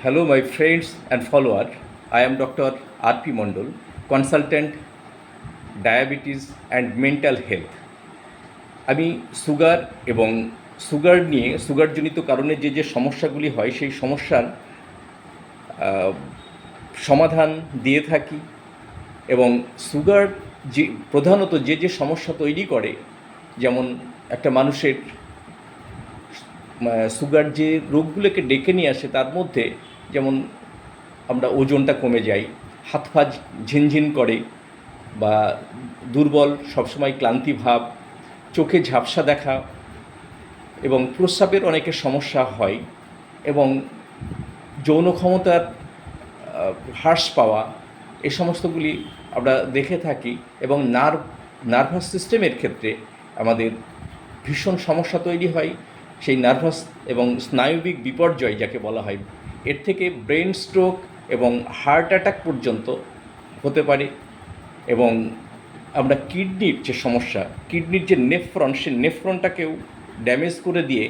Hello, my friends and follower. I am Dr. R.P. Mondol, consultant diabetes and mental health আমি sugar এবং sugar নিয়ে সুগারজনিত কারণে যে যে সমস্যাগুলি হয় সেই সমস্যার সমাধান দিয়ে থাকি এবং সুগার যে প্রধানত যে যে সমস্যা তৈরি করে যেমন একটা মানুষের সুগার যে রোগগুলোকে ডেকে নিয়ে আসে, তার মধ্যে যেমন আমরা ওজনটা কমে যাই, হাত পা ঝিনঝিন করে বা দুর্বল, সবসময় ক্লান্তি ভাব, চোখে ঝাপসা দেখা এবং প্রস্রাবের অনেকের সমস্যা হয় এবং যৌন ক্ষমতার হ্রাস পাওয়া, এ সমস্তগুলি আমরা দেখে থাকি এবং নার্ভ নার্ভাস সিস্টেমের ক্ষেত্রে আমাদের ভীষণ সমস্যা তৈরি হয়। সেই নার্ভাস এবং স্নায়বিক বিপর্যয় যাকে বলা হয়, এর থেকে ব্রেন স্ট্রোক এবং হার্ট অ্যাটাক পর্যন্ত হতে পারে এবং আমরা কিডনির যে সমস্যা, কিডনির যে নেফ্রন, সে নেফ্রনটাকেও ড্যামেজ করে দিয়ে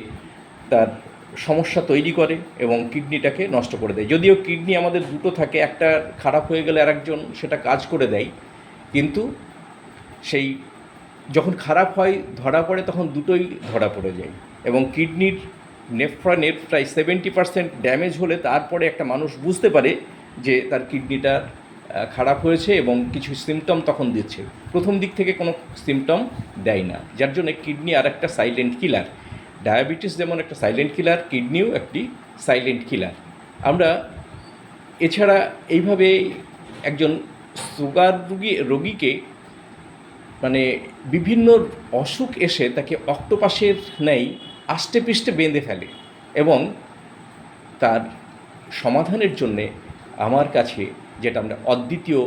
তার সমস্যা তৈরি করে এবং কিডনিটাকে নষ্ট করে দেয়। যদিও কিডনি আমাদের দুটো থাকে, একটা খারাপ হয়ে গেলে আরেকজন সেটা কাজ করে দেয়, কিন্তু সেই যখন খারাপ হয়, ধরা পড়ে তখন দুটোই ধরা পড়ে যায়। এবং কিডনির নেফ্রনের প্রায় সেভেন্টি পার্সেন্ট ড্যামেজ হলে তারপরে একটা মানুষ বুঝতে পারে যে তার কিডনিটা খারাপ হয়েছে এবং কিছু সিমটম তখন দিচ্ছে। প্রথম দিক থেকে কোনো সিমটম দেয় না। যার জন্য কিডনি আর একটা সাইলেন্ট কিলার ডায়াবেটিস যেমন একটা সাইলেন্ট কিলার কিডনিও একটি সাইলেন্ট কিলার আমরা এছাড়া এইভাবে একজন সুগার রুগী, রোগীকে মানে বিভিন্ন অসুখ এসে তাকে অক্টোপাসের নেই আষ্টে পৃষ্ঠে বেঁধে ফেলে এবং তার সমাধানের জন্যে আমার কাছে যেটা আমরা অদ্বিতীয়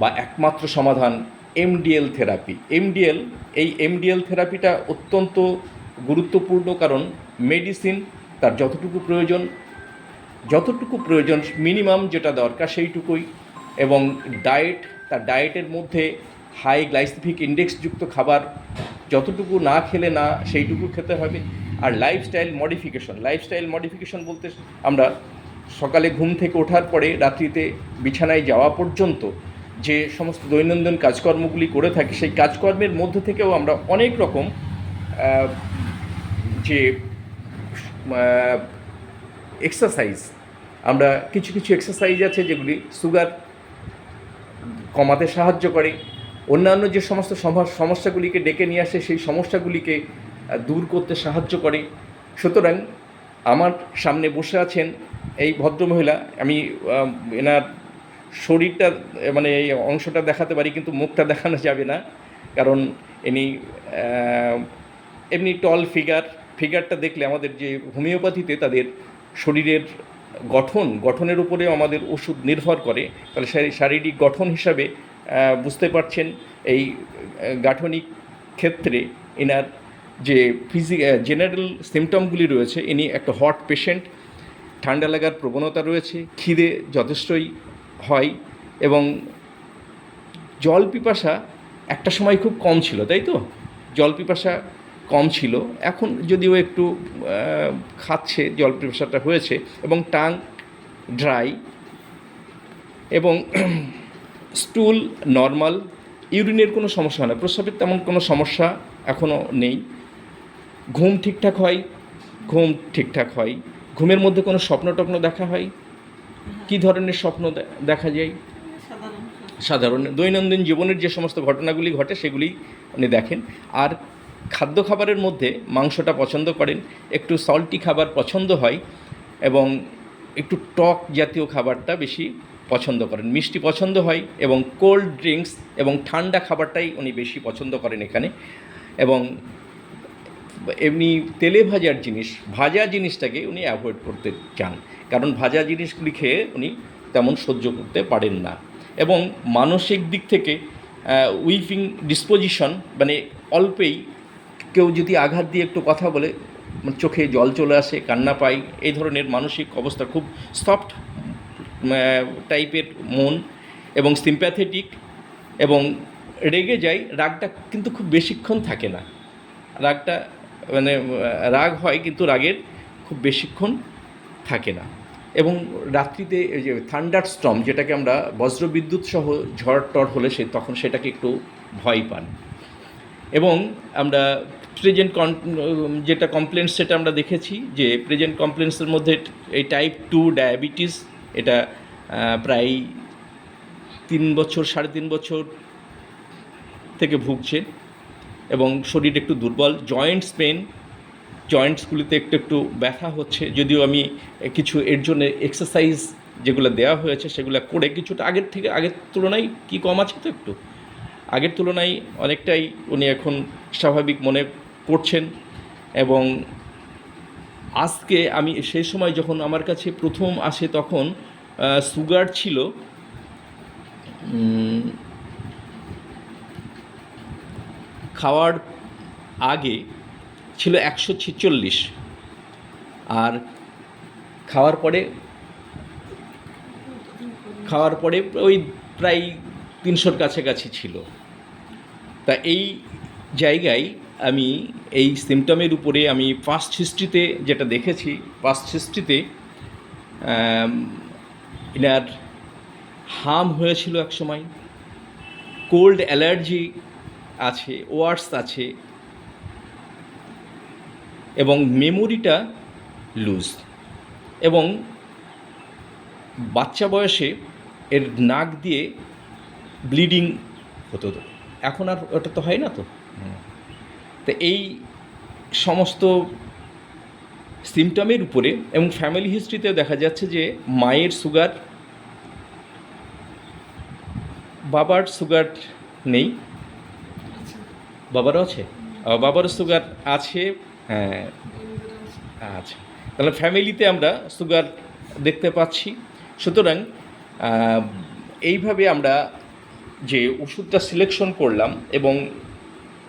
বা একমাত্র সমাধান এমডিএল থেরাপি। এমডিএল, এই এমডিএল থেরাপিটা অত্যন্ত গুরুত্বপূর্ণ কারণ মেডিসিন তার যতটুকু প্রয়োজন যতটুকু প্রয়োজন মিনিমাম যেটা দরকার সেইটুকুই এবং ডায়েট, তার ডায়েটের মধ্যে হাই গ্লাইসিফিক ইন্ডেক্সযুক্ত খাবার যতটুকু না খেলে না সেইটুকু খেতে হবে। আর লাইফস্টাইল মডিফিকেশন লাইফস্টাইল মডিফিকেশন বলতে আমরা সকালে ঘুম থেকে ওঠার পরে রাত্রিতে বিছানায় যাওয়া পর্যন্ত যে সমস্ত দৈনন্দিন কাজকর্মগুলি করে থাকি, সেই কাজকর্মের মধ্যে থেকেও আমরা অনেক রকম যে এক্সারসাইজ আমরা কিছু কিছু এক্সারসাইজ আছে যেগুলি সুগার কমাতে সাহায্য করে। অন্যান্য যে সমস্ত সম- সমস্যাগুলিকে ডেকে নিয়ে আসে সেই সমস্যাগুলিকে দূর করতে সাহায্য করে। সুতরাং আমার সামনে বসে আছেন এই ভদ্রমহিলা। আমি এনার শরীরটা মানে এই অংশটা দেখাতে পারি কিন্তু মুখটা দেখানো যাবে না। কারণ আহ, এমনি টল ফিগার ফিগারটা দেখলে আমাদের যে হোমিওপ্যাথিতে তাদের শরীরের গঠন গঠনের উপরেও আমাদের ওষুধ নির্ভর করে। তাহলে শারীরিক গঠন হিসাবে বুঝতে পারছেন, এই গাঠনিক ক্ষেত্রে এনার যে ফিজি জেনারেল সিমটমগুলি রয়েছে, ইনি একটা হট পেশেন্ট ঠান্ডা লাগার প্রবণতা রয়েছে, খিদে যথেষ্টই হয় এবং জল পিপাসা একটা সময় খুব কম ছিল, তাই তো? জল পিপাসা কম ছিল, এখন যদিও একটু খাচ্ছে, জল পিপাসাটা হয়েছে এবং টাং ড্রাই এবং স্টুল নর্মাল ইউরিনের কোনো সমস্যা হয় না। প্রস্রাবের তেমন কোনো সমস্যা এখনও নেই। ঘুম ঠিকঠাক হয়? ঘুম ঠিকঠাক হয়। ঘুমের মধ্যে কোনো স্বপ্ন টপ্ন দেখা হয়? কী ধরনের স্বপ্ন দেখা যায়? সাধারণ। দৈনন্দিন জীবনের যে সমস্ত ঘটনাগুলি ঘটে, সেগুলি উনি দেখেন। আর খাদ্য খাবারের মধ্যে মাংসটা পছন্দ করেন। একটু সল্টি খাবার পছন্দ হয় এবং একটু টক জাতীয় খাবারটা বেশি পছন্দ করেন। মিষ্টি পছন্দ হয় এবং কোল্ড ড্রিঙ্কস এবং ঠান্ডা খাবারটাই উনি বেশি পছন্দ করেন এখানে। এবং এমনি তেলে ভাজার জিনিস, ভাজা জিনিসটাকে উনি অ্যাভয়েড করতে চান। কারণ ভাজা জিনিসগুলি খেয়ে উনি তেমন সহ্য করতে পারেন না। এবং মানসিক দিক থেকে উইফিং ডিসপোজিশন মানে অল্পেই কেউ যদি আঘাত দিয়ে একটু কথা বলে, চোখে জল চলে আসে, কান্না পায়, এই ধরনের মানসিক অবস্থা খুব সফট টাইপের মন এবং সিম্প্যাথেটিক এবং রেগে যায়, রাগটা কিন্তু খুব বেশিক্ষণ থাকে না। রাগটা মানে রাগ হয় কিন্তু রাগের খুব বেশিক্ষণ থাকে না। এবং রাত্রিতে যে থান্ডার স্টম যেটাকে আমরা বজ্রবিদ্যুৎ সহ ঝড় টড় হলে সে, তখন সেটাকে একটু ভয় পান। এবং আমরা প্রেজেন্ট কন যেটা কমপ্লেন্টস সেটা আমরা দেখেছি যে প্রেজেন্ট কমপ্লেন্টসের মধ্যে এই টাইপ টু ডায়াবেটিস এটা প্রায় তিন বছর, সাড়ে তিন বছর থেকে ভুগছে এবং শরীর একটু দুর্বল। জয়েন্টস পেন জয়েন্টসগুলিতে একটু একটু ব্যথা হচ্ছে। যদিও আমি কিছু এর জন্য এক্সারসাইজ যেগুলো দেওয়া হয়েছে সেগুলো করে কিছুটা আগের থেকে, আগের তুলনায় কি কম আছে তো একটু? আগের তুলনায় অনেকটাই উনি এখন স্বাভাবিক মনে করছেন এবং আজকে আমি সেই সময় যখন আমার কাছে প্রথম আসে তখন সুগার ছিল খাওয়ার আগে ছিল একশো ছেচল্লিশ। আর খাওয়ার পরে খাওয়ার পরে ওই প্রায় তিনশোর কাছাকাছি ছিল। তা এই জায়গায় আমি এই সিমটমের উপরে আমি পাস্ট হিস্ট্রিতে যেটা দেখেছি পাস্ট হিস্ট্রিতে এনার হাম হয়েছিল এক সময়। কোল্ড অ্যালার্জি আছে ওয়ার্স আছে, এবং মেমোরিটা লুজ এবং বাচ্চা বয়সে এর নাক দিয়ে ব্লিডিং হতো। এখন আর ওটা তো হয় না তো? তো এই সমস্ত সিমটমের উপরে এবং ফ্যামিলি হিস্ট্রিতেও দেখা যাচ্ছে যে মায়ের সুগার বাবার সুগার নেই। বাবারও আছে? বাবারও সুগার আছে হ্যাঁ। আচ্ছা। তাহলে ফ্যামিলিতে আমরা সুগার দেখতে পাচ্ছি। সুতরাং এইভাবে আমরা যে ওষুধটা সিলেকশন করলাম এবং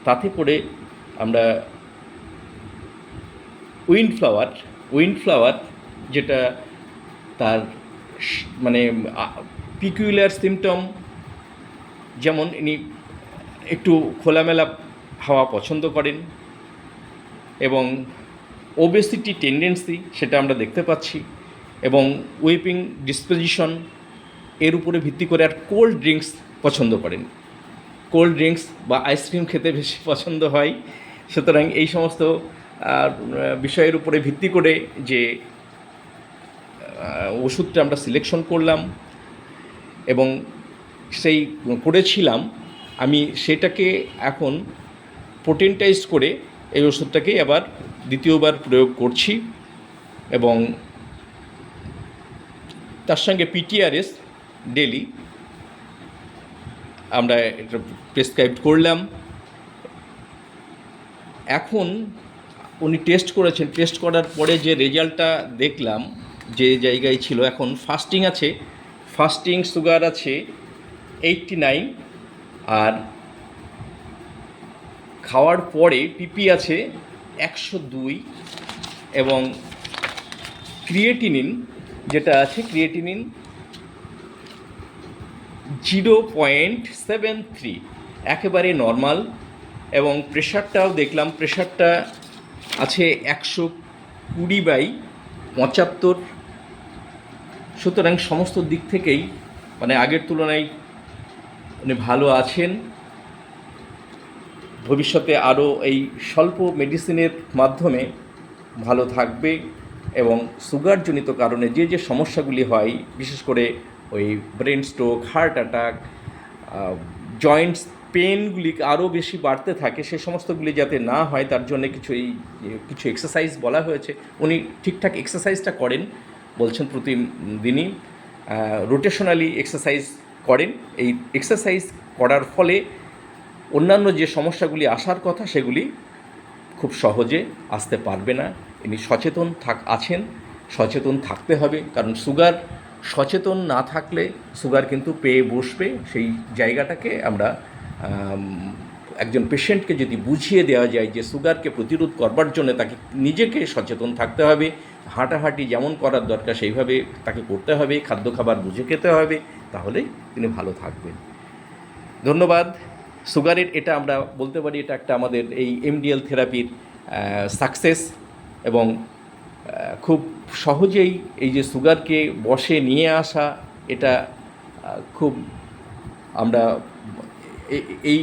তাতে করে আমরা উইন্ড ফ্লাওয়ার উইন্ড ফ্লাওয়ার যেটা তার মানে পিকুলার সিমটম, যেমন ইনি একটু খোলামেলা হাওয়া পছন্দ করেন এবং ওবেসিটি টেন্ডেন্সি সেটা আমরা দেখতে পাচ্ছি এবং উইপিং ডিসপোজিশন এর উপরে ভিত্তি করে আর কোল্ড ড্রিঙ্কস পছন্দ করেন। কোল্ড ড্রিঙ্কস বা আইসক্রিম খেতে বেশি পছন্দ হয়। সুতরাং এই সমস্ত বিষয়ের উপরে ভিত্তি করে যে ওষুধটা আমরা সিলেকশন করলাম এবং সেই করেছিলাম, আমি সেটাকে এখন পোটেন্টাইজ করে এই ওষুধটাকে আবার দ্বিতীয়বার প্রয়োগ করছি এবং তার সঙ্গে পিটিআরএস ডেলি আমরা এটা প্রেসক্রাইব করলাম। এখন উনি টেস্ট করেছেন। টেস্ট করার পরে যে রেজাল্টটা দেখলাম, যে জায়গায় ছিল, এখন ফাস্টিং আছে। ফাস্টিং সুগার আছে এইটটি নাইন আর খাওয়ার পরে পিপি আছে একশো দুই এবং ক্রিয়েটিনিন যেটা আছে creatinine zero point seven three একেবারে নর্মাল এবং প্রেশারটাও দেখলাম প্রেশারটা আছে একশো কুড়ি বাই পঁচাত্তর। সুতরাং সমস্ত দিক থেকেই মানে আগের তুলনায় উনি ভালো আছেন। ভবিষ্যতে আরও এই স্বল্প মেডিসিনের মাধ্যমে ভালো থাকবে এবং সুগারজনিত কারণে যে যে সমস্যাগুলি হয়, বিশেষ করে ওই brain stroke heart attack joints পেনগুলি আরও বেশি বাড়তে থাকে সে সমস্তগুলি যাতে না হয় তার জন্য কিছু এই কিছু এক্সারসাইজ বলা হয়েছে। উনি ঠিকঠাক এক্সারসাইজটা করেন বলছেন প্রতিদিনই রোটেশনালি এক্সারসাইজ করেন। এই এক্সারসাইজ করার ফলে অন্যান্য যে সমস্যাগুলি আসার কথা সেগুলি খুব সহজে আসতে পারবে না। ইনি সচেতন থাক আছেন সচেতন থাকতে হবে কারণ সুগার সচেতন না থাকলে সুগার কিন্তু পেয়ে বসবে সেই জায়গাটাকে আমরা আম, একজন পেশেন্টকে যদি বুঝিয়ে দেওয়া যায় যে সুগারকে প্রতিরোধ করবার জন্য তাকে নিজেকে সচেতন থাকতে হবে, হাঁটাহাঁটি যেমন করার দরকার সেইভাবে তাকে করতে হবে, খাদ্য খাবার বুঝে খেতে হবে, তাহলেই তিনি ভালো থাকবেন। ধন্যবাদ। সুগারের এটা আমরা বলতে পারি, এটা একটা আমাদের এই এমডিএল থেরাপির সাকসেস এবং খুব সহজেই এই যে সুগারকে বসে নিয়ে আসা, এটা খুব আমরা এই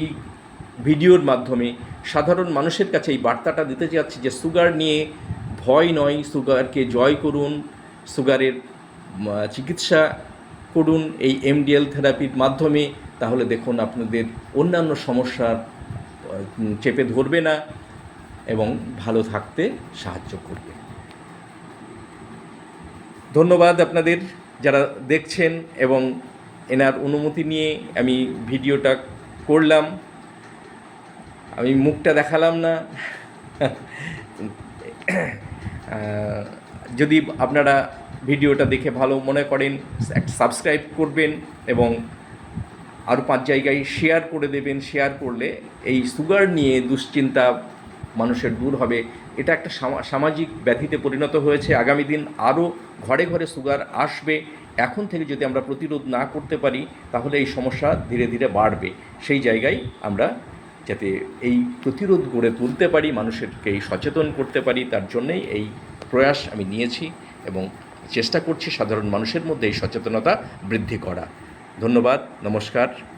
ভিডিওর মাধ্যমে সাধারণ মানুষের কাছে এই বার্তাটা দিতে চাচ্ছি যে সুগার নিয়ে ভয় নয়, সুগারকে জয় করুন, সুগারের চিকিৎসা করুন এই এমডিএল থেরাপির মাধ্যমে, তাহলে দেখুন আপনাদের অন্যান্য সমস্যার চেপে ধরবে না এবং ভালো থাকতে সাহায্য করবে। ধন্যবাদ আপনাদের যারা দেখছেন এবং এনার অনুমতি নিয়ে আমি ভিডিওটা করলাম। আমি মুখটা দেখালাম না। যদি আপনারা ভিডিওটা দেখে ভালো মনে করেন, একটা সাবস্ক্রাইব করবেন এবং আরও পাঁচ জায়গায় শেয়ার করে দেবেন, শেয়ার করলে এই সুগার নিয়ে দুশ্চিন্তা মানুষের দূর হবে। এটা একটা সামাজিক ব্যাধিতে পরিণত হয়েছে। আগামী দিন আরও ঘরে ঘরে সুগার আসবে। এখন থেকে যদি আমরা প্রতিরোধ না করতে পারি, তাহলে এই সমস্যা ধীরে ধীরে বাড়বে। সেই জায়গায় আমরা যাতে এই প্রতিরোধ গড়ে তুলতে পারি, মানুষেরকে সচেতন করতে পারি, তার জন্যেই এই প্রয়াস আমি নিয়েছি এবং চেষ্টা করছি সাধারণ মানুষের মধ্যে এই সচেতনতা বৃদ্ধি করা। ধন্যবাদ, নমস্কার।